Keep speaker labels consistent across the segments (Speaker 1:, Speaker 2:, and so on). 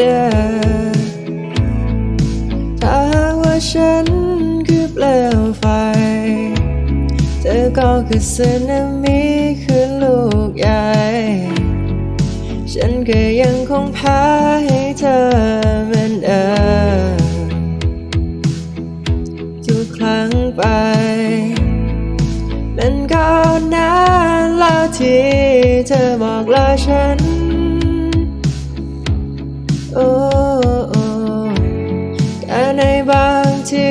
Speaker 1: yeah ถ้าว่าฉันคือเปลวไฟ เธอก็คือสึนามิคือลูกใหญ่ ฉันก็ยังคงพาให้เธอเหมือนเดิมทุกครั้งไป มันก็นานแล้วที่เธอบอกลาฉัน โอ้แต่ในบางที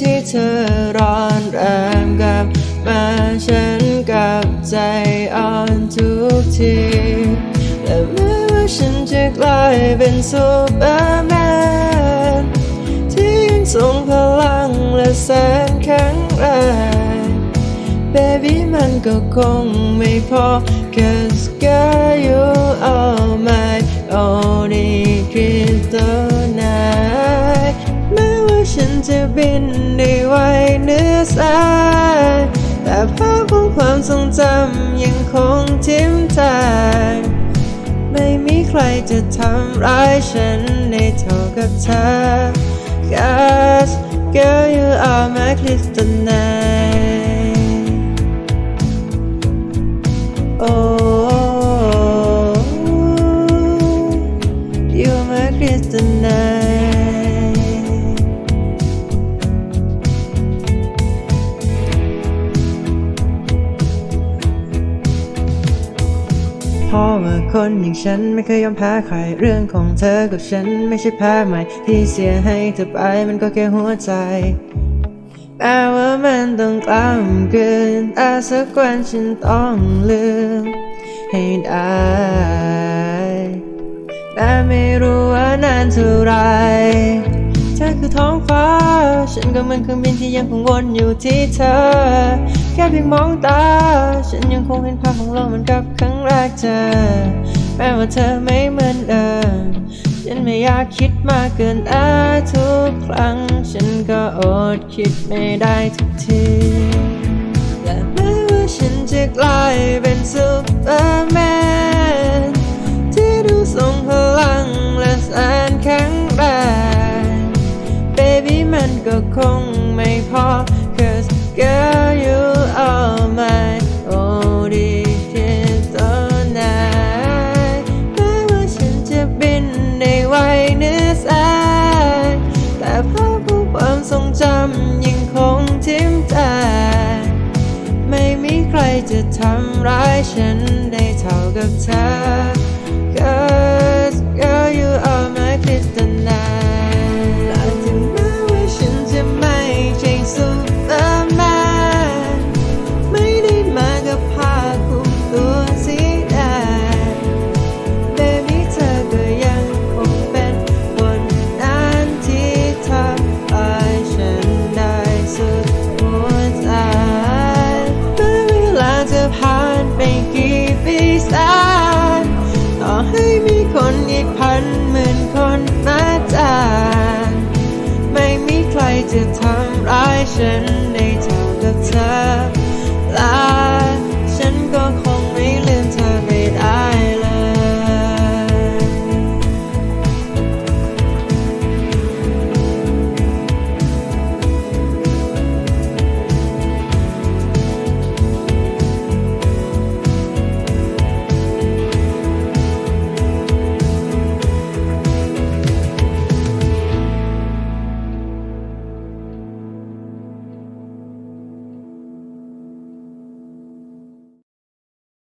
Speaker 1: ที่เธอร้อนแรงกับมาฉันกับใจอ่อนทุกทีและแม้ว่าฉันจะกลายเป็นซูเปอร์แมนที่ยังทรงพลังและแสนแข็งแรง Baby มันก็คงไม่พอ Cause girl you are my only kryptonite แม้ว่าฉันจะบินได้ไวเหนือสายแต่ภาพของความทรงจำยังคงทิมแทงไม่มีใครจะทำร้ายฉันได้เท่ากับเธอ Cause girl you are my kryptonite Oh เพราะว่าคนอย่างฉันไม่เคยยอมแพ้ใคร เรื่องของเธอกับฉันไม่ใช่แพ้ใหม่ ที่เสียให้เธอไปมันก็แค่หัวใจแม้ว่ามันต้องกล้ำเกินแต่สักวันฉันต้องลืมให้ได้แต่ไม่รู้ว่านานเท่าไร ท้องฟ้า ฉันก็เหมือนเครื่องบินที่ยังคงวนอยู่ที่เธอ แค่เพียงมองตา ฉันยังคงเห็นภาพของเราเหมือนกับครั้งแรกเจอ แม้ว่าเธอไม่เหมือนเดิมฉันไม่อยากคิดมากเกินอาทุกครั้ง ฉันก็อดคิดไม่ได้ทุกทีและแม้ว่าฉันจะกลายเป็นซูเปอร์แม ก็คงไม่พอ Cause girl you are my only kryptonite แม้ว่าฉันจะบินได้ไวเนือแสงแต่ภาพของความทรงจำยังคงทิ่มแทงไม่มีใครจะทำร้ายฉันได้เท่ากับเธอ 深泪น